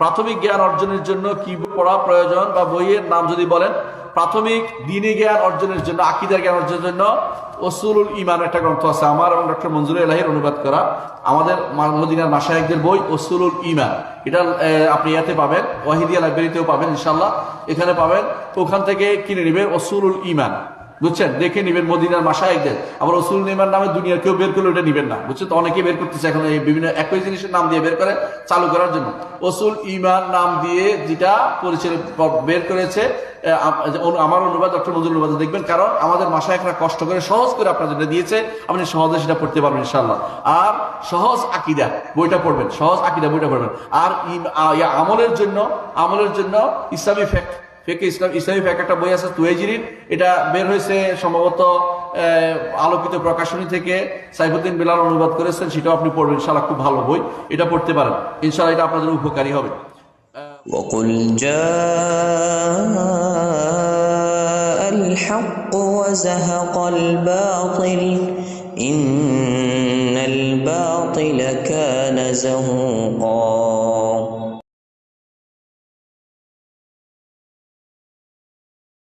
প্রাথমিক জ্ঞান অর্জনের জন্য কি পড়া প্রয়োজন বা বইয়ের নাম যদি বলেন, প্রাথমিক দিনে জ্ঞান অর্জনের জন্য, আকিদার জ্ঞান অর্জনের জন্য ওসুলুল ইমান একটা গ্রন্থ আছে। আমার এবং ডক্টর মঞ্জুর এলাহির অনুবাদ করা। আমাদের মদিনার মাসায়কদের বই ওসুলুল ইমান এটা আপনি ইয়াতে পাবেন, ওয়াহিদিয়া লাইব্রেরিতেও পাবেন ইনশাল্লাহ এখানে পাবেন, ওখান থেকে কিনে নেবেন ওসুলুল ইমান বুঝছেন? দেখে নিবেন মদিনার মাসায়কদের আবার রসুল নিমান নামে দুনিয়ার কেউ বের করলে ওটা নিবেন না। বুঝছেন তো? অনেকে বের করতেছে এখন এই বিভিন্ন একই জিনিসের নাম দিয়ে বের করে চালু করার জন্য। রসুল ইমান নাম দিয়ে যেটা পরিচয় বের করেছে আমার অনুবাদ ডক্টর মঞ্জুর অনুবাদ দেখবেন। কারণ আমাদের মাসায় একটা কষ্ট করে সহজ করে আপনার যেটা দিয়েছে। আপনি সহজে সেটা পড়তে পারবেন ইনশাল্লাহ আর সহজ আকিদা, বইটা পড়বেন। সহজ আকিদা, বইটা পড়বেন। আর আমলের জন্য আমলের জন্য ইসলামী ফ্যাক্ট ফেকে ইসলাম ইসলামী ফ্যাক একটা বই আছে তুয়েজিরির এটা বের হয়েছে সম্ভবত আহ, আলোকিত প্রকাশনী থেকে সাইফুদ্দিন বেলাল অনুবাদ করেছেন সেটাও আপনি পড়বেন ইনশাল্লাহ খুব ভালো বই এটা পড়তে পারেন ইনশাল্লাহ এটা আপনাদের উপকারী হবে وقل جاء الحق وزهق الباطل إن الباطل كان زهوقا